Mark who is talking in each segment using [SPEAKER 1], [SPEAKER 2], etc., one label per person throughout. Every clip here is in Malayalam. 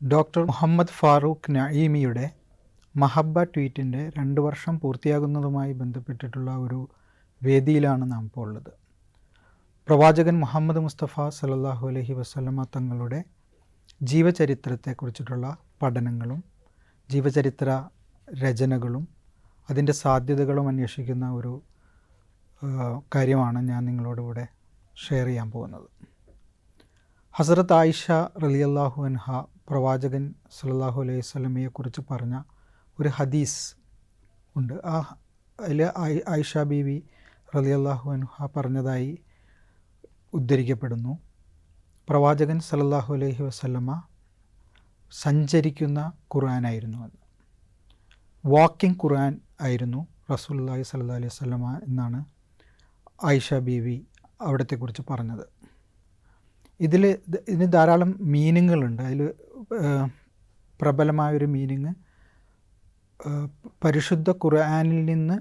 [SPEAKER 1] ഡോക്ടർ മുഹമ്മദ് ഫാറൂഖ് നഈമിയുടെ മഹബ്ബ ട്വീറ്റിന്റെ രണ്ട് വർഷം പൂർത്തിയാകുന്നതുമായി ബന്ധപ്പെട്ടിട്ടുള്ള ഒരു വേദിയിലാണ് നാം ഇപ്പോൾ ഉള്ളത്. പ്രവാചകൻ മുഹമ്മദ് മുസ്തഫ സലല്ലാഹു അലഹി വസ്ലമ തങ്ങളുടെ ജീവചരിത്രത്തെക്കുറിച്ചിട്ടുള്ള പഠനങ്ങളും ജീവചരിത്ര രചനകളും അതിന്റെ സാധ്യതകളും അന്വേഷിക്കുന്ന ഒരു കാര്യമാണ് ഞാൻ നിങ്ങളോടുകൂടെ ഷെയർ ചെയ്യാൻ പോകുന്നത്. ഹസരത്ത് ആയിഷ റലിയല്ലാഹു അൻഹ പ്രവാചകൻ സല്ലല്ലാഹു അലൈഹി സ്വലമയെക്കുറിച്ച് പറഞ്ഞ ഒരു ഹദീസ് ഉണ്ട്. ആ അതിൽ ആയിഷ ബീവി അള്ളാഹു അൻഹ പറഞ്ഞതായി ഉദ്ധരിക്കപ്പെടുന്നു. പ്രവാചകൻ സല്ലല്ലാഹു അലൈഹി വസല്ലമ സഞ്ചരിക്കുന്ന ഖുർആനായിരുന്നു അത്. വാക്കിംഗ് ഖുർആൻ ആയിരുന്നു റസൂലുള്ളാഹി സല്ലാ അലൈഹി വസല്ലമ എന്നാണ് ആയിഷ ബീവി അവിടത്തെക്കുറിച്ച് പറഞ്ഞത്. ഇതിൽ ഇതിന് ധാരാളം മീനിങ്ങുകളുണ്ട്. അതിൽ പ്രബലമായൊരു മീനിങ് പരിശുദ്ധ ഖുർആാനിൽ നിന്ന്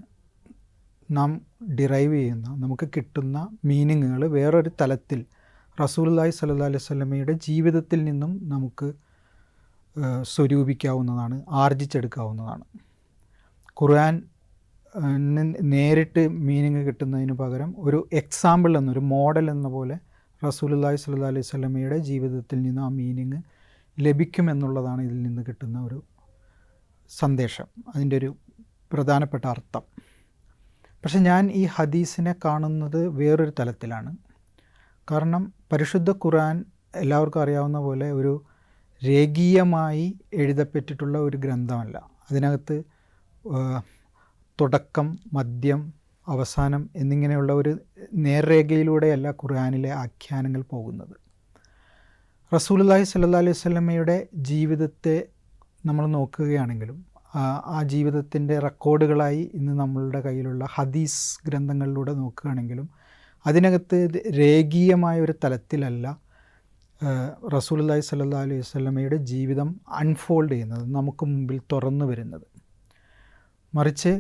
[SPEAKER 1] നാം ഡിറൈവ് ചെയ്യുന്ന നമുക്ക് കിട്ടുന്ന മീനിങ്ങുകൾ വേറൊരു തലത്തിൽ റസൂലുള്ളാഹി സല്ലാ അലൈഹി വസല്ലമയുടെ ജീവിതത്തിൽ നിന്നും നമുക്ക് സ്വരൂപിക്കാവുന്നതാണ് ആർജിച്ചെടുക്കാവുന്നതാണ്. ഖുർആൻ നേരിട്ട് മീനിങ് കിട്ടുന്നതിന് പകരം ഒരു എക്സാമ്പിൾ എന്നൊരു മോഡൽ എന്ന പോലെ റസൂലുള്ളാഹി സ്വല്ലല്ലാഹു അലൈഹി സ്വലമയുടെ ജീവിതത്തിൽ നിന്ന് ആ മീനിങ് ലഭിക്കുമെന്നുള്ളതാണ് ഇതിൽ നിന്ന് കിട്ടുന്ന ഒരു സന്ദേശം അതിന്റെ ഒരു പ്രധാനപ്പെട്ട അർത്ഥം. പക്ഷെ ഞാൻ ഈ ഹദീസിനെ കാണുന്നത് വേറൊരു തലത്തിലാണ്. കാരണം പരിശുദ്ധ ഖുർആൻ എല്ലാവർക്കും അറിയാവുന്ന പോലെ ഒരു രേഖീയമായി എഴുതപ്പെട്ടിട്ടുള്ള ഒരു ഗ്രന്ഥമല്ല. അതിനകത്ത് തുടക്കം മദ്യം അവസാനം എന്നിങ്ങനെയുള്ള ഒരു നേർരേഖയിലൂടെയല്ല ഖുർആാനിലെ ആഖ്യാനങ്ങൾ പോകുന്നത്. റസൂലുള്ളാഹി സല്ലാ അലൈഹി വസല്ലമയുടെ ജീവിതത്തെ നമ്മൾ നോക്കുകയാണെങ്കിലും ആ, ജീവിതത്തിന്റെ റെക്കോർഡുകളായി ഇന്ന് നമ്മളുടെ കയ്യിലുള്ള ഹദീസ് ഗ്രന്ഥങ്ങളിലൂടെ നോക്കുകയാണെങ്കിലും അതിനകത്ത് രേഖീയമായ ഒരു തലത്തിലല്ല ആ, റസൂലുള്ളാഹി സ്വല്ലല്ലാഹു അലൈഹി വസല്ലമയുടെ ജീവിതം അൺഫോൾഡ് ചെയ്യുന്നത് നമുക്ക് മുമ്പിൽ തുറന്നു വരുന്നത്. മറിച്ച്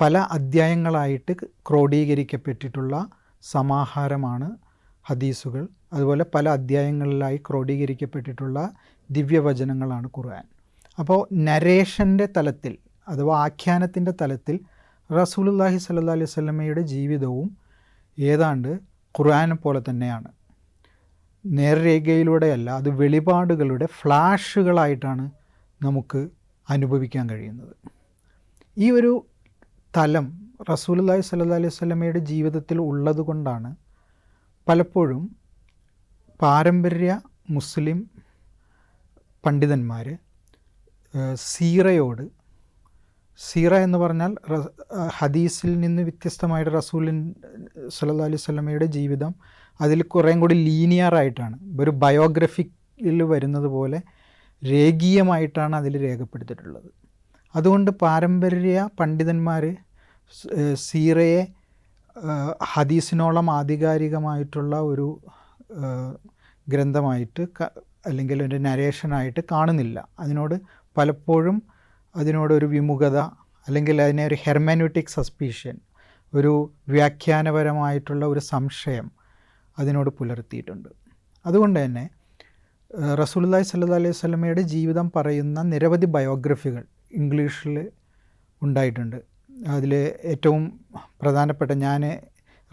[SPEAKER 1] പല അധ്യായങ്ങളായിട്ട് ക്രോഡീകരിക്കപ്പെട്ടിട്ടുള്ള സമാഹാരമാണ് ഹദീസുകൾ. അതുപോലെ പല അധ്യായങ്ങളിലായി ക്രോഡീകരിക്കപ്പെട്ടിട്ടുള്ള ദിവ്യവചനങ്ങളാണ് ഖുർആൻ. അപ്പോൾ നരേഷന്റെ തലത്തിൽ അഥവാ ആഖ്യാനത്തിന്റെ തലത്തിൽ റസൂലുല്ലാഹി സല്ലാ അലൈഹി സ്വലമയുടെ ജീവിതവും ഏതാണ്ട് ഖുർആനെ പോലെ തന്നെയാണ്. നേർരേഖയിലൂടെയല്ല അത് വെളിപാടുകളുടെ ഫ്ലാഷുകളായിട്ടാണ് നമുക്ക് അനുഭവിക്കാൻ കഴിയുന്നത്. ഈ ഒരു തലം റസൂലുള്ളാഹി സല്ല അലൈഹി വസല്ലമയുടെ ജീവിതത്തിൽ ഉള്ളതുകൊണ്ടാണ് പലപ്പോഴും പാരമ്പര്യ മുസ്ലിം പണ്ഡിതന്മാർ സീറയോട് സീറ എന്ന് പറഞ്ഞാൽ ഹദീസിൽ നിന്ന് വ്യത്യസ്തമായിട്ട് റസൂലിൻ സല്ലാ അലൈഹി വസല്ലമയുടെ ജീവിതം അതിൽ കുറേം കൂടി ലീനിയർ ആയിട്ടാണ്. ഒരു ബയോഗ്രഫിയിൽ വരുന്നത് പോലെ രേഖീയമായിട്ടാണ് അതിൽ രേഖപ്പെടുത്തിയിട്ടുള്ളത്. അതുകൊണ്ട് പാരമ്പര്യ പണ്ഡിതന്മാർ സീറയെ ഹദീസിനോളം ആധികാരികമായിട്ടുള്ള ഒരു ഗ്രന്ഥമായിട്ട് അല്ലെങ്കിൽ ഒരു നരേഷനായിട്ട് കാണുന്നില്ല. അതിനോട് പലപ്പോഴും അതിനോടൊരു വിമുഖത അല്ലെങ്കിൽ അതിനെ ഒരു ഹെർമാനുറ്റിക് സസ്പീഷ്യൻ ഒരു വ്യാഖ്യാനപരമായിട്ടുള്ള ഒരു സംശയം അതിനോട് പുലർത്തിയിട്ടുണ്ട്. അതുകൊണ്ട് തന്നെ റസൂലുള്ളാഹി സ്വല്ലല്ലാഹു അലൈഹി സ്വലമയുടെ ജീവിതം പറയുന്ന നിരവധി ബയോഗ്രഫികൾ ഇംഗ്ലീഷിൽ ഉണ്ടായിട്ടുണ്ട്. അതിൽ ഏറ്റവും പ്രധാനപ്പെട്ട ഞാൻ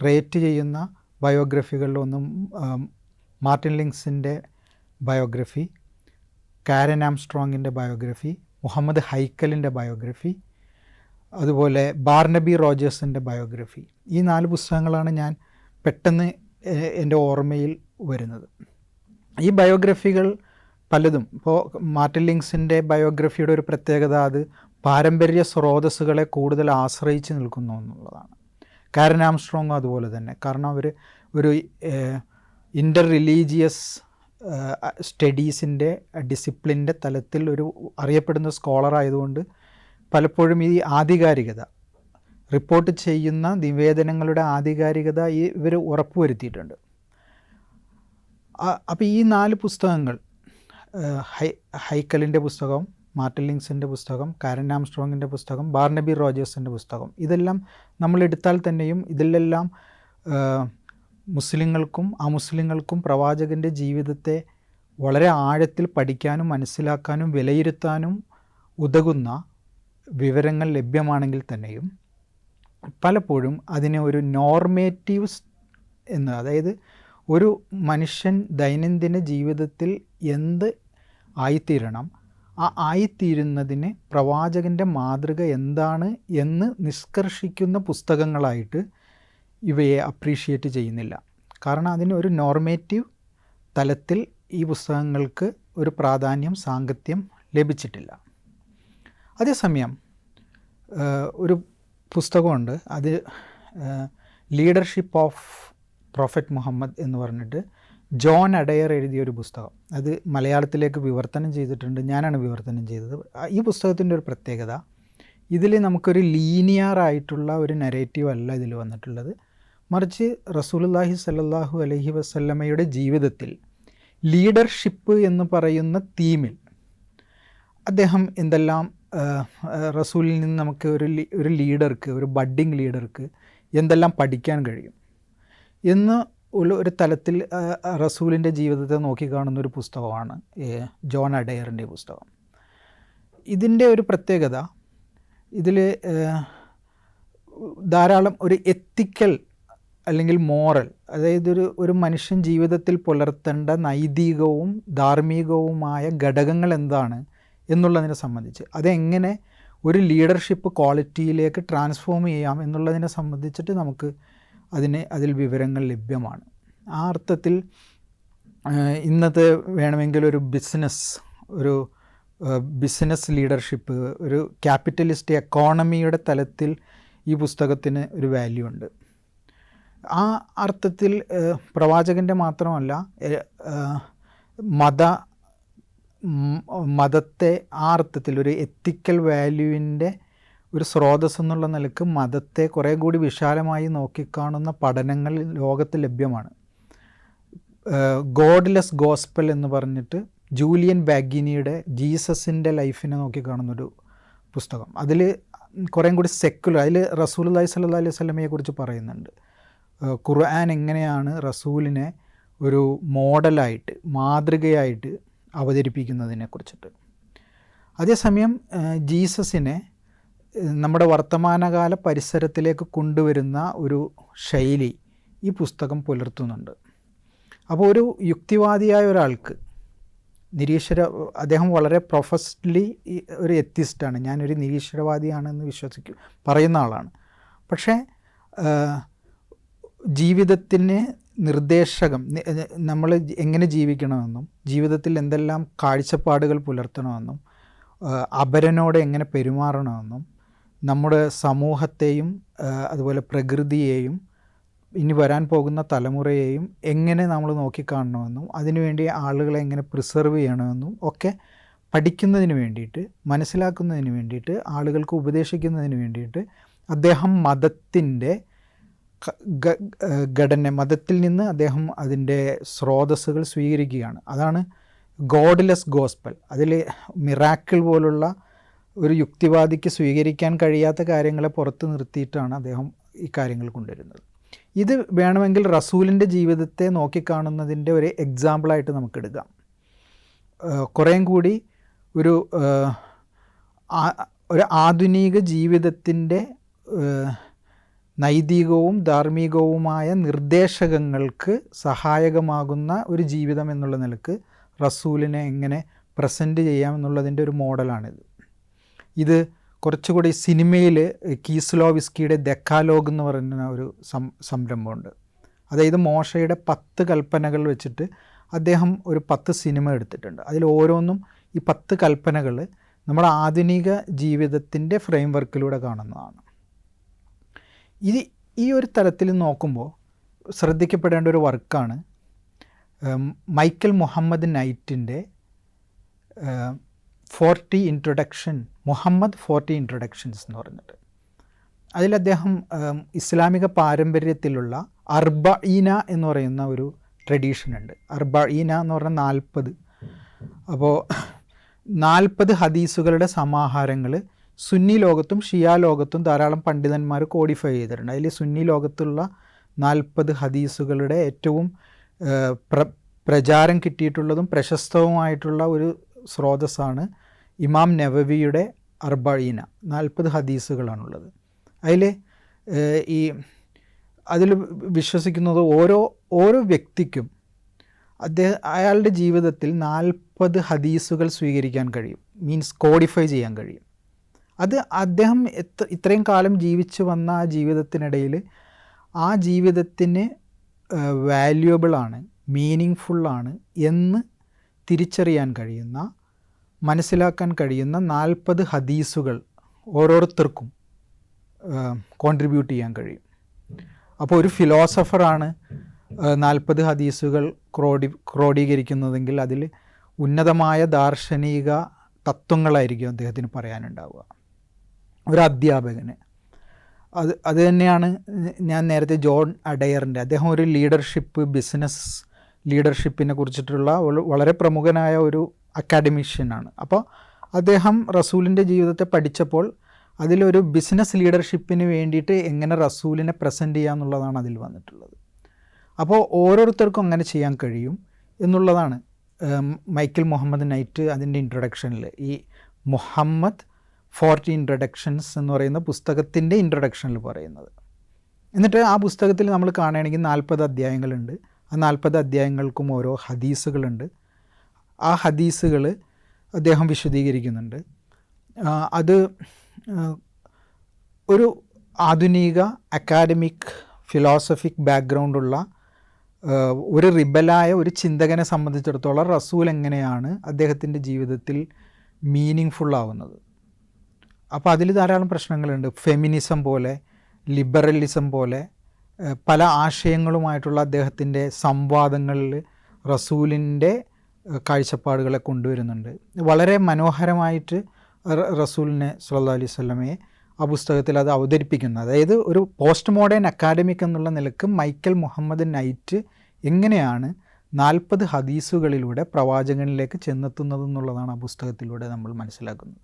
[SPEAKER 1] റേറ്റ് ചെയ്യുന്ന ബയോഗ്രഫികളിലൊന്നും മാർട്ടിൻ ലിങ്സിന്റെ ബയോഗ്രഫി കാരൻ ആംസ്ട്രോങ്ങിന്റെ ബയോഗ്രഫി മുഹമ്മദ് ഹൈക്കലിന്റെ ബയോഗ്രഫി അതുപോലെ ബാർണബി റോജേഴ്സിന്റെ ബയോഗ്രഫി. ഈ നാല് പുസ്തകങ്ങളാണ് ഞാൻ പെട്ടെന്ന് എന്റെ ഓർമ്മയിൽ വരുന്നത്. ഈ ബയോഗ്രഫികൾ പലതും. ഇപ്പോൾ മാർട്ടിൻ ലിങ്സിന്റെ ബയോഗ്രഫിയുടെ ഒരു പ്രത്യേകത അത് പാരമ്പര്യ സ്രോതസ്സുകളെ കൂടുതൽ ആശ്രയിച്ച് നിൽക്കുന്നു എന്നുള്ളതാണ്. കാരൻ ആംസ്ട്രോങ്ങും അതുപോലെ തന്നെ. കാരണം അവർ ഒരു ഇന്റർ റിലീജിയസ് സ്റ്റഡീസിന്റെ ഡിസിപ്ലിന്റെ തലത്തിൽ ഒരു അറിയപ്പെടുന്ന സ്കോളർ ആയതുകൊണ്ട് പലപ്പോഴും ഈ ആധികാരികത റിപ്പോർട്ട് ചെയ്യുന്ന നിവേദനങ്ങളുടെ ആധികാരികത ഈ ഇവർ ഉറപ്പുവരുത്തിയിട്ടുണ്ട്. അപ്പോൾ ഈ നാല് പുസ്തകങ്ങൾ ഹൈ ഹൈക്കലിന്റെ പുസ്തകം മാർട്ടിൻ ലിങ്സിന്റെ പുസ്തകം കാരൻ ആംസ്ട്രോങ്ങിന്റെ പുസ്തകം ബാർണബി റോജേഴ്സിന്റെ പുസ്തകം. ഇതെല്ലാം നമ്മൾ എടുത്താൽ തന്നെയും ഇതിലെല്ലാം മുസ്ലിങ്ങൾക്കും അമുസ്ലിങ്ങൾക്കും പ്രവാചകന്റെ ജീവിതത്തെ വളരെ ആഴത്തിൽ പഠിക്കാനും മനസ്സിലാക്കാനും വിലയിരുത്താനും ഉതകുന്ന വിവരങ്ങൾ ലഭ്യമാണെങ്കിൽ തന്നെയും പലപ്പോഴും അതിനെ ഒരു നോർമേറ്റീവ്സ് എന്ന് അതായത് ഒരു മനുഷ്യൻ ദൈനംദിന ജീവിതത്തിൽ എന്ത് ആയിത്തീരണം ആ ആയിത്തീരുന്നതിന് പ്രവാചകന്റെ മാതൃക എന്താണ് എന്ന് നിഷ്കർഷിക്കുന്ന പുസ്തകങ്ങളായിട്ട് ഇവയെ അപ്രീഷിയേറ്റ് ചെയ്യുന്നില്ല. കാരണം അതിന് ഒരു നോർമേറ്റീവ് തലത്തിൽ ഈ പുസ്തകങ്ങൾക്ക് ഒരു പ്രാധാന്യം സാങ്കത്യം ലഭിച്ചിട്ടില്ല. അതേസമയം ഒരു പുസ്തകമുണ്ട്. അത് ലീഡർഷിപ്പ് ഓഫ് പ്രൊഫറ്റ് മുഹമ്മദ് എന്ന് പറഞ്ഞിട്ട് ജോൺ അഡയർ എഴുതിയ ഒരു പുസ്തകം. അത് മലയാളത്തിലേക്ക് വിവർത്തനം ചെയ്തിട്ടുണ്ട്. ഞാനാണ് വിവർത്തനം ചെയ്തത്. ഈ പുസ്തകത്തിന്റെ ഒരു പ്രത്യേകത ഇതിൽ നമുക്കൊരു ലീനിയർ ആയിട്ടുള്ള ഒരു നരേറ്റീവ് അല്ല ഇതിൽ വന്നിട്ടുള്ളത്. മറിച്ച് റസൂലുല്ലാഹി സല്ലാഹു അലഹി വസല്ലമയുടെ ജീവിതത്തിൽ ലീഡർഷിപ്പ് എന്ന് പറയുന്ന തീമിൽ അദ്ദേഹം എന്തെല്ലാം റസൂലിൽ നിന്ന് നമുക്ക് ഒരു ഒരു ലീഡർക്ക് ഒരു ബഡ്ഡിങ് ലീഡർക്ക് എന്തെല്ലാം പഠിക്കാൻ കഴിയും. ഉള്ള ഒരു തലത്തിൽ റസൂലിന്റെ ജീവിതത്തെ നോക്കിക്കാണുന്ന ഒരു പുസ്തകമാണ് ജോൺ അഡയറിന്റെ പുസ്തകം. ഇതിന്റെ ഒരു പ്രത്യേകത ഇതിൽ ധാരാളം ഒരു എത്തിക്കൽ അല്ലെങ്കിൽ മോറൽ അതായത് ഒരു ഒരു മനുഷ്യൻ ജീവിതത്തിൽ പുലർത്തേണ്ട നൈതികവും ധാർമ്മികവുമായ ഘടകങ്ങൾ എന്താണ് എന്നുള്ളതിനെ സംബന്ധിച്ച് അതെങ്ങനെ ഒരു ലീഡർഷിപ്പ് ക്വാളിറ്റിയിലേക്ക് ട്രാൻസ്ഫോം ചെയ്യാം എന്നുള്ളതിനെ സംബന്ധിച്ചിട്ട് നമുക്ക് അതിന് അതിൽ വിവരങ്ങൾ ലഭ്യമാണ്. ആ അർത്ഥത്തിൽ ഇന്നത്തെ വേണമെങ്കിൽ ഒരു ബിസിനസ് ഒരു ബിസിനസ് ലീഡർഷിപ്പ് ഒരു ക്യാപിറ്റലിസ്റ്റ് എക്കോണമിയുടെ തലത്തിൽ ഈ പുസ്തകത്തിന് ഒരു വാല്യൂ ഉണ്ട്. ആ അർത്ഥത്തിൽ പ്രവാചകന്റെ മാത്രമല്ല മത മതത്തെ ആ അർത്ഥത്തിൽ ഒരു എത്തിക്കൽ വാല്യൂവിന്റെ ഒരു സ്രോതസ് എന്നുള്ള നിലയ്ക്ക് മതത്തെ കുറേ കൂടി വിശാലമായി നോക്കിക്കാണുന്ന പഠനങ്ങൾ ലോകത്ത് ലഭ്യമാണ്. ഗോഡ്ലെസ് ഗോസ്പൽ എന്ന് പറഞ്ഞിട്ട് ജൂലിയൻ ബാഗിനിയുടെ ജീസസിന്റെ ലൈഫിനെ നോക്കിക്കാണുന്നൊരു പുസ്തകം. അതിൽ കുറേ കൂടി സെക്കുലർ അതിൽ റസൂൽ അല്ലാഹി സല്ല അലൈഹി സ്വലമയെക്കുറിച്ച് പറയുന്നുണ്ട്. ഖുർആൻ എങ്ങനെയാണ് റസൂലിനെ ഒരു മോഡലായിട്ട് മാതൃകയായിട്ട് അവതരിപ്പിക്കുന്നതിനെ കുറിച്ചിട്ട്. അതേസമയം ജീസസിനെ നമ്മുടെ വർത്തമാനകാല പരിസരത്തിലേക്ക് കൊണ്ടുവരുന്ന ഒരു ശൈലി ഈ പുസ്തകം പുലർത്തുന്നുണ്ട്. അപ്പോൾ ഒരു യുക്തിവാദിയായ ഒരാൾക്ക് നിരീശ്വര അദ്ദേഹം വളരെ പ്രൊഫസ്ലി ഒരു എത്തിസ്റ്റാണ് ഞാനൊരു നിരീശ്വരവാദിയാണെന്ന് വിശ്വസിക്കും പറയുന്ന ആളാണ്. പക്ഷേ ജീവിതത്തിന് നിർദ്ദേശകം നമ്മൾ എങ്ങനെ ജീവിക്കണമെന്നും ജീവിതത്തിൽ എന്തെല്ലാം കാഴ്ചപ്പാടുകൾ പുലർത്തണമെന്നും അപരനോട് എങ്ങനെ പെരുമാറണമെന്നും നമ്മുടെ സമൂഹത്തെയും അതുപോലെ പ്രകൃതിയെയും ഇനി വരാൻ പോകുന്ന തലമുറയെയും എങ്ങനെ നമ്മൾ നോക്കിക്കാണണമെന്നും അതിനുവേണ്ടി ആളുകളെ എങ്ങനെ പ്രിസർവ് ചെയ്യണമെന്നും ഒക്കെ പഠിക്കുന്നതിന് വേണ്ടിയിട്ട് മനസ്സിലാക്കുന്നതിന് വേണ്ടിയിട്ട് ആളുകൾക്ക് ഉപദേശിക്കുന്നതിന് വേണ്ടിയിട്ട് അദ്ദേഹം മതത്തിന്റെ ഘടന മതത്തിൽ നിന്ന് അദ്ദേഹം അതിന്റെ സ്രോതസ്സുകൾ സ്വീകരിക്കുകയാണ്. അതാണ് ഗോഡ്ലെസ് ഗോസ്പൽ. അതിൽ മിറാക്കിൾ പോലുള്ള ഒരു യുക്തിവാദിക്ക് സ്വീകരിക്കാൻ കഴിയാത്ത കാര്യങ്ങളെ പുറത്ത് നിർത്തിയിട്ടാണ് അദ്ദേഹം ഈ കാര്യങ്ങൾ കൊണ്ടുവരുന്നത്. ഇത് വേണമെങ്കിൽ റസൂലിന്റെ ജീവിതത്തെ നോക്കിക്കാണുന്നതിന്റെ ഒരു എക്സാമ്പിളായിട്ട് നമുക്കെടുക്കാം. കുറേയും കൂടി ഒരു ഒരു ആധുനിക ജീവിതത്തിന്റെ നൈതികവും ധാർമ്മികവുമായ നിർദ്ദേശകങ്ങൾക്ക് സഹായകമാകുന്ന ഒരു ജീവിതം എന്നുള്ള നിലയ്ക്ക് റസൂലിനെ എങ്ങനെ പ്രസന്റ് ചെയ്യാം എന്നുള്ളതിന്റെ ഒരു മോഡലാണിത്. ഇത് കുറച്ചുകൂടി സിനിമയിൽ കീസ്ലോവിസ്കിയുടെ ദക്കാലോഗ് എന്ന് പറയുന്ന ഒരു സം സംരംഭമുണ്ട്. അതായത് മോശയുടെ പത്ത് കൽപ്പനകൾ വെച്ചിട്ട് അദ്ദേഹം ഒരു പത്ത് സിനിമ എടുത്തിട്ടുണ്ട്. അതിൽ ഓരോന്നും ഈ പത്ത് കൽപ്പനകൾ നമ്മുടെ ആധുനിക ജീവിതത്തിന്റെ ഫ്രെയിം വർക്കിലൂടെ കാണുന്നതാണ്. ഇത് ഈ ഒരു തലത്തിൽ നോക്കുമ്പോൾ ശ്രദ്ധിക്കപ്പെടേണ്ട ഒരു വർക്കാണ് Michael Muhammad നൈറ്റിന്റെ forty introduction Muhammad forty introductions എന്ന് പറഞ്ഞിട്ട്. അതിൽ അദ്ദേഹം ഇസ്ലാമിക പാരമ്പര്യത്തിലുള്ള അർബ ഈന എന്ന് പറയുന്ന ഒരു ട്രഡീഷൻ ഉണ്ട്. അർബ ഈന എന്ന് പറഞ്ഞാൽ നാൽപ്പത്. അപ്പോൾ നാൽപ്പത് ഹദീസുകളുടെ സമാഹാരങ്ങൾ സുന്നി ലോകത്തും ഷിയാ ലോകത്തും ധാരാളം പണ്ഡിതന്മാർ കോഡിഫൈ ചെയ്തിട്ടുണ്ട്. അതിൽ സുന്നി ലോകത്തുള്ള നാൽപ്പത് ഹദീസുകളുടെ ഏറ്റവും പ്ര പ്രചാരം കിട്ടിയിട്ടുള്ളതും പ്രശസ്തവുമായിട്ടുള്ള ഒരു സ്രോതസ്സാണ് ഇമാം നവവിയുടെ അർബഴീന നാൽപ്പത് ഹദീസുകളാണുള്ളത്. അതിൽ ഈ അതിൽ വിശ്വസിക്കുന്നത് ഓരോ ഓരോ വ്യക്തിക്കും അദ്ദേഹം അയാളുടെ ജീവിതത്തിൽ നാൽപ്പത് ഹദീസുകൾ സ്വീകരിക്കാൻ കഴിയും. മീൻസ് കോഡിഫൈ ചെയ്യാൻ കഴിയും. അത് അദ്ദേഹം എത്ര ഇത്രയും കാലം ജീവിച്ചു വന്ന ആ ജീവിതത്തിനിടയിൽ ആ ജീവിതത്തിന് വാല്യുവബിളാണ് മീനിങ് ഫുള്ളാണ് എന്ന് തിരിച്ചറിയാൻ കഴിയുന്ന മനസ്സിലാക്കാൻ കഴിയുന്ന നാൽപ്പത് ഹദീസുകൾ ഓരോരുത്തർക്കും കോൺട്രിബ്യൂട്ട് ചെയ്യാൻ കഴിയും. അപ്പോൾ ഒരു ഫിലോസഫറാണ് നാൽപ്പത് ഹദീസുകൾ ക്രോഡി ക്രോഡീകരിക്കുന്നതെങ്കിൽ അതിൽ ഉന്നതമായ ദാർശനിക തത്വങ്ങളായിരിക്കും അദ്ദേഹത്തിന് പറയാനുണ്ടാവുക. ഒരു അധ്യാപകന്. അത് അത് തന്നെയാണ് ഞാൻ നേരത്തെ ജോൺ അഡയറിന്റെ അദ്ദേഹം ഒരു ലീഡർഷിപ്പ് ബിസിനസ് ലീഡർഷിപ്പിനെ കുറിച്ചിട്ടുള്ള വളരെ പ്രമുഖനായ ഒരു അക്കാഡമിഷ്യനാണ്. അപ്പോൾ അദ്ദേഹം റസൂലിന്റെ ജീവിതത്തെ പഠിച്ചപ്പോൾ അതിലൊരു ബിസിനസ് ലീഡർഷിപ്പിന് വേണ്ടിയിട്ട് എങ്ങനെ റസൂലിനെ പ്രസന്റ് ചെയ്യുക എന്നുള്ളതാണ് അതിൽ വന്നിട്ടുള്ളത്. അപ്പോൾ ഓരോരുത്തർക്കും അങ്ങനെ ചെയ്യാൻ കഴിയും എന്നുള്ളതാണ് മൈക്കിൾ മുഹമ്മദ് നൈറ്റ് അതിന്റെ ഇൻട്രൊഡക്ഷനിൽ ഈ മുഹമ്മദ് ഫോർട്ടി ഇൻട്രൊഡക്ഷൻസ് എന്ന് പറയുന്ന പുസ്തകത്തിന്റെ ഇൻട്രൊഡക്ഷനിൽ പറയുന്നത്. എന്നിട്ട് ആ പുസ്തകത്തിൽ നമ്മൾ കാണുകയാണെങ്കിൽ നാൽപ്പത് അധ്യായങ്ങളുണ്ട്. ആ നാൽപ്പത് അധ്യായങ്ങൾക്കും ഓരോ ഹദീസുകളുണ്ട്. ആ ഹദീസുകൾ അദ്ദേഹം വിശദീകരിക്കുന്നുണ്ട്. അത് ഒരു ആധുനിക അക്കാഡമിക് ഫിലോസഫിക് ബാക്ക്ഗ്രൗണ്ടുള്ള ഒരു റിബലായ ഒരു ചിന്തകനെ സംബന്ധിച്ചിടത്തോളം റസൂൽ എങ്ങനെയാണ് അദ്ദേഹത്തിന്റെ ജീവിതത്തിൽ മീനിങ് ഫുള്ളാവുന്നത് അപ്പോൾ അതിൽ ധാരാളം പ്രശ്നങ്ങളുണ്ട്. ഫെമിനിസം പോലെ ലിബറലിസം പോലെ പല ആശയങ്ങളുമായിട്ടുള്ള അദ്ദേഹത്തിന്റെ സംവാദങ്ങളിൽ റസൂലിന്റെ കാഴ്ചപ്പാടുകളെ കൊണ്ടുവരുന്നുണ്ട്. വളരെ മനോഹരമായിട്ട് റസൂലിനെ സുല്ലാ അലൈഹി സ്വലമയെ ആ പുസ്തകത്തിൽ അത് അവതരിപ്പിക്കുന്നു. അതായത് ഒരു പോസ്റ്റ് മോഡേൺ അക്കാഡമിക് എന്നുള്ള നിലയ്ക്ക് മൈക്കൽ മുഹമ്മദ് നൈറ്റ് എങ്ങനെയാണ് നാൽപ്പത് ഹദീസുകളിലൂടെ പ്രവാചകനിലേക്ക് ചെന്നെത്തുന്നത് എന്നുള്ളതാണ് ആ പുസ്തകത്തിലൂടെ നമ്മൾ മനസ്സിലാക്കുന്നത്.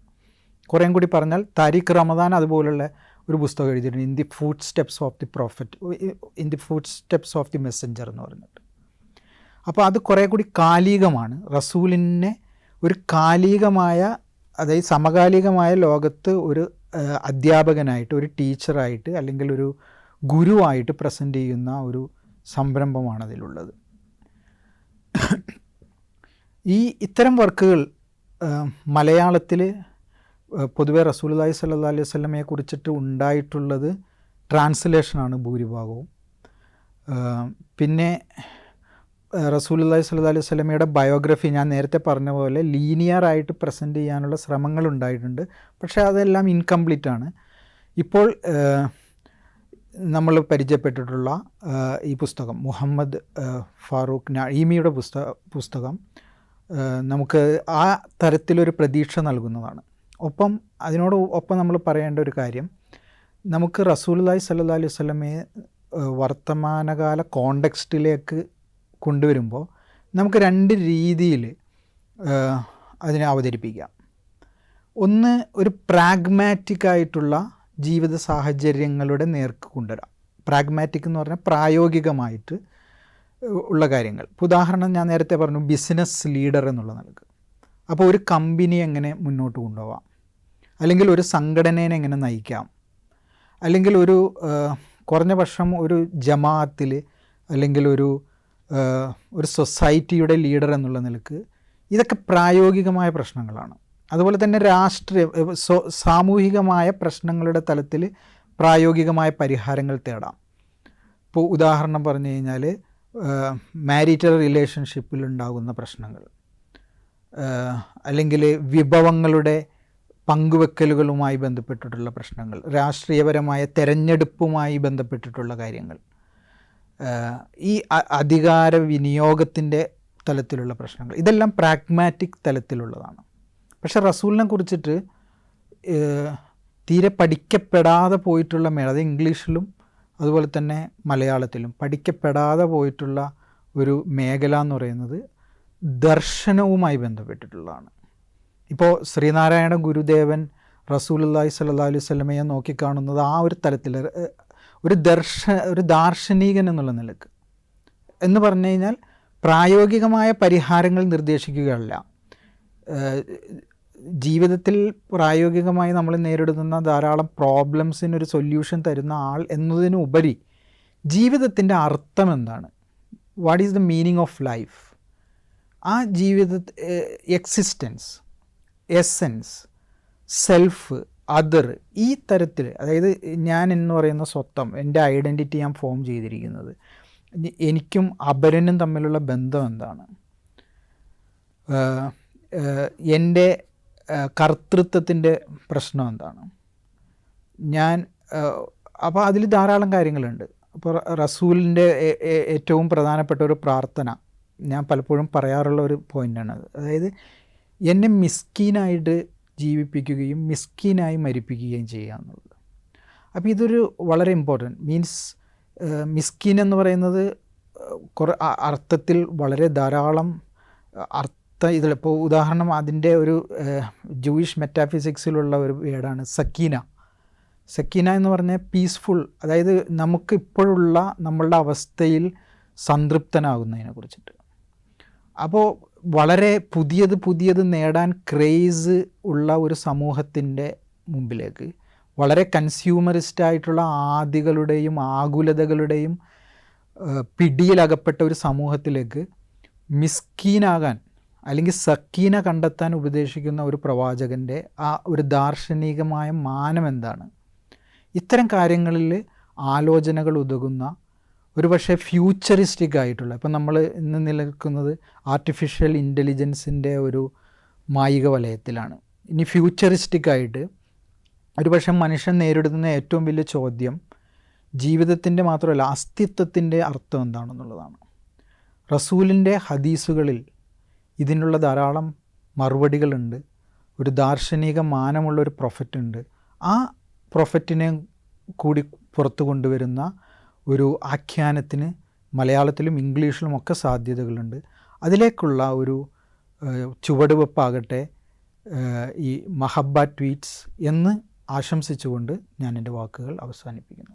[SPEAKER 1] കുറേം കൂടി പറഞ്ഞാൽ താരിഖ് റമദാൻ അതുപോലുള്ള ഒരു പുസ്തകം എഴുതിയിട്ടുണ്ട് in the footsteps of the prophet in the footsteps of the messenger എന്ന് പറഞ്ഞിട്ട് അപ്പോൾ അത് കുറേ കൂടി കാലികമാണ്. റസൂലിനെ ഒരു കാലികമായ അതായത് സമകാലികമായ ലോകത്ത് ഒരു അധ്യാപകനായിട്ട് ഒരു ടീച്ചറായിട്ട് അല്ലെങ്കിൽ ഒരു ഗുരുവായിട്ട് പ്രസന്റ് ചെയ്യുന്ന ഒരു സംരംഭമാണ് അതിലുള്ളത്. ഈ ഇത്തരം വർക്കുകൾ മലയാളത്തിൽ പൊതുവെ റസൂലി സല്ലാ അലൈഹി സ്വലമയെ കുറിച്ചിട്ട് ഉണ്ടായിട്ടുള്ളത് ട്രാൻസ്ലേഷനാണ് ഭൂരിഭാഗവും. പിന്നെ റസൂലുല്ലാഹി സ്വല്ലു അലൈഹി സ്വലമയുടെ ബയോഗ്രഫി ഞാൻ നേരത്തെ പറഞ്ഞ പോലെ ലീനിയർ ആയിട്ട് പ്രസന്റ് ചെയ്യാനുള്ള ശ്രമങ്ങൾ ഉണ്ടായിട്ടുണ്ട്. പക്ഷേ അതെല്ലാം ഇൻകംപ്ലീറ്റ് ആണ്. ഇപ്പോൾ നമ്മൾ പരിചയപ്പെട്ടിട്ടുള്ള ഈ പുസ്തകം മുഹമ്മദ് ഫാറൂഖ് നഈമിയുടെ പുസ്തക പുസ്തകം നമുക്ക് ആ തരത്തിലൊരു പ്രതീക്ഷ നൽകുന്നതാണ്. ഒപ്പം അതിനോട് ഒപ്പം നമ്മൾ പറയേണ്ട ഒരു കാര്യം നമുക്ക് റസൂലുല്ലാഹി സല്ലു അലൈഹി സ്വലമയെ വർത്തമാനകാല കോണ്ടെക്സ്റ്റിലേക്ക് കൊണ്ടുവരുമ്പോൾ നമുക്ക് രണ്ട് രീതിയിൽ അതിനെ അവതരിപ്പിക്കാം. ഒന്ന് ഒരു പ്രാഗ്മാറ്റിക്കായിട്ടുള്ള ജീവിത സാഹചര്യങ്ങളുടെ നേർക്ക് കൊണ്ടുവരാം. പ്രാഗ്മാറ്റിക് എന്ന് പറഞ്ഞാൽ പ്രായോഗികമായിട്ട് ഉള്ള കാര്യങ്ങൾ. ഉദാഹരണം ഞാൻ നേരത്തെ പറഞ്ഞു ബിസിനസ് ലീഡർ എന്നുള്ള നിലയ്ക്ക്. അപ്പോൾ ഒരു കമ്പനി എങ്ങനെ മുന്നോട്ട് കൊണ്ടുപോകാം അല്ലെങ്കിൽ ഒരു സംഘടനയെ എങ്ങനെ നയിക്കാം? അല്ലെങ്കിൽ ഒരു കുറഞ്ഞ പക്ഷം ഒരു ജമാഅത്തിൽ അല്ലെങ്കിൽ ഒരു ഒരു സൊസൈറ്റിയുടെ ലീഡർ എന്നുള്ള നിലയ്ക്ക് ഇതൊക്കെ പ്രായോഗികമായ പ്രശ്നങ്ങളാണ്. അതുപോലെ തന്നെ രാഷ്ട്രീയ സാമൂഹികമായ പ്രശ്നങ്ങളുടെ തലത്തിൽ പ്രായോഗികമായ പരിഹാരങ്ങൾ തേടാം. ഇപ്പോൾ ഉദാഹരണം പറഞ്ഞു കഴിഞ്ഞാൽ മാരിറ്റൽ റിലേഷൻഷിപ്പിൽ ഉണ്ടാകുന്ന പ്രശ്നങ്ങൾ. അല്ലെങ്കിൽ വിഭവങ്ങളുടെ പങ്കുവെക്കലുകളുമായി ബന്ധപ്പെട്ടിട്ടുള്ള പ്രശ്നങ്ങൾ രാഷ്ട്രീയപരമായ തെരഞ്ഞെടുപ്പുമായി ബന്ധപ്പെട്ടിട്ടുള്ള കാര്യങ്ങൾ. ഈ അധികാര വിനിയോഗത്തിന്റെ തലത്തിലുള്ള പ്രശ്നങ്ങൾ. ഇതെല്ലാം പ്രാഗ്മാറ്റിക് തലത്തിലുള്ളതാണ്. പക്ഷെ റസൂലിനെ കുറിച്ചിട്ട് തീരെ പഠിക്കപ്പെടാതെ പോയിട്ടുള്ള മേള ഇംഗ്ലീഷിലും അതുപോലെ തന്നെ മലയാളത്തിലും പഠിക്കപ്പെടാതെ പോയിട്ടുള്ള ഒരു മേഖല എന്ന് പറയുന്നത് ദർശനവുമായി ബന്ധപ്പെട്ടിട്ടുള്ളതാണ്. ഇപ്പോൾ ശ്രീനാരായണ ഗുരുദേവൻ റസൂലുല്ലാഹി സല്ലാ അലൈഹി സ്വലമയെ നോക്കിക്കാണുന്നത് ആ ഒരു തലത്തിൽ ഒരു ദർശ ഒരു ദാർശനികൻ എന്നുള്ള നിലയ്ക്ക്. എന്ന് പറഞ്ഞു കഴിഞ്ഞാൽ പ്രായോഗികമായ പരിഹാരങ്ങൾ നിർദ്ദേശിക്കുകയല്ല. ജീവിതത്തിൽ പ്രായോഗികമായി നമ്മൾ നേരിടുന്ന ധാരാളം പ്രോബ്ലംസിന് ഒരു സൊല്യൂഷൻ തരുന്ന ആൾ എന്നതിനുപരി ജീവിതത്തിന്റെ അർത്ഥം എന്താണ്? What is the meaning of life ആ ജീവിത എക്സിസ്റ്റൻസ് എസെൻസ് സെൽഫ് അതർ ഈ തരത്തിൽ അതായത് ഞാൻ എന്ന് പറയുന്ന സ്വത്വം എന്റെ ഐഡന്റിറ്റി ഞാൻ ഫോം ചെയ്തിരിക്കുന്നത് എനിക്കും അപരനും തമ്മിലുള്ള ബന്ധം എന്താണ്? എന്റെ കർത്തൃത്വത്തിന്റെ പ്രശ്നം എന്താണ്? ഞാൻ അപ്പോൾ അതിൽ ധാരാളം കാര്യങ്ങളുണ്ട്. അപ്പോൾ റസൂലിന്റെ ഏറ്റവും പ്രധാനപ്പെട്ട ഒരു പ്രാർത്ഥന ഞാൻ പലപ്പോഴും പറയാറുള്ള ഒരു പോയിന്റാണ് അത് അതായത് എന്നെ മിസ്കീനായിട്ട് ജീവിപ്പിക്കുകയും മിസ്കിനായി മരിപ്പിക്കുകയും ചെയ്യുക എന്നുള്ളത്. അപ്പോൾ ഇതൊരു വളരെ ഇമ്പോർട്ടന്റ് മീൻസ് മിസ്കിൻ എന്ന് പറയുന്നത് കുറേ അർത്ഥത്തിൽ വളരെ ധാരാളം അർത്ഥ ഇതിൽ ഇപ്പോൾ ഉദാഹരണം അതിന്റെ ഒരു ജൂയിഷ് മെറ്റാഫിസിക്സിലുള്ള ഒരു വേർഡാണ് സക്കീന. സക്കീന എന്ന് പറഞ്ഞാൽ പീസ്ഫുൾ അതായത് നമുക്ക് ഇപ്പോഴുള്ള നമ്മളുടെ അവസ്ഥയിൽ സംതൃപ്തനാകുന്നതിനെ കുറിച്ചിട്ട്. അപ്പോൾ വളരെ പുതിയത് പുതിയത് നേടാൻ ക്രേസ് ഉള്ള ഒരു സമൂഹത്തിന്റെ മുമ്പിലേക്ക്. വളരെ കൺസ്യൂമറിസ്റ്റ് ആയിട്ടുള്ള ആദികളുടെയും ആകുലതകളുടെയും പിടിയിലകപ്പെട്ട ഒരു സമൂഹത്തിലേക്ക് മിസ്കീനാകാൻ അല്ലെങ്കിൽ സക്കീന കണ്ടെത്താൻ ഉപദേശിക്കുന്ന ഒരു പ്രവാചകന്റെ ആ ഒരു ദാർശനികമായ മാനം എന്താണ്? ഇത്തരം കാര്യങ്ങളിൽ ആലോചനകൾ ഉതകുന്ന ഒരു പക്ഷേ ഫ്യൂച്ചറിസ്റ്റിക് ആയിട്ടുള്ള ഇപ്പം നമ്മൾ ഇന്ന് നിലനിൽക്കുന്നത് ആർട്ടിഫിഷ്യൽ ഇന്റലിജൻസിന്റെ ഒരു മായിക വലയത്തിലാണ്. ഇനി ഫ്യൂച്ചറിസ്റ്റിക് ആയിട്ട് ഒരു പക്ഷേ മനുഷ്യൻ നേരിടുന്ന ഏറ്റവും വലിയ ചോദ്യം ജീവിതത്തിന്റെ മാത്രമല്ല അസ്തിത്വത്തിന്റെ അർത്ഥം എന്താണെന്നുള്ളതാണ്. റസൂലിന്റെ ഹദീസുകളിൽ ഇതിനുള്ള ധാരാളം മറുപടികളുണ്ട്. ഒരു ദാർശനിക മാനമുള്ള ഒരു പ്രൊഫറ്റ് ഉണ്ട്. ആ പ്രൊഫറ്റിനെ കൂടി പുറത്തു കൊണ്ടുവരുന്ന ഒരു ആഖ്യാനത്തിന് മലയാളത്തിലും ഇംഗ്ലീഷിലും ഒക്കെ സാധ്യതകളുണ്ട്. അതിലേക്കുള്ള ഒരു ചുവടുവെപ്പാകട്ടെ ഈ മഹബ ട്വീറ്റ്സ് എന്ന് ആശംസിച്ചുകൊണ്ട് ഞാൻ എന്റെ വാക്കുകൾ അവസാനിപ്പിക്കുന്നു.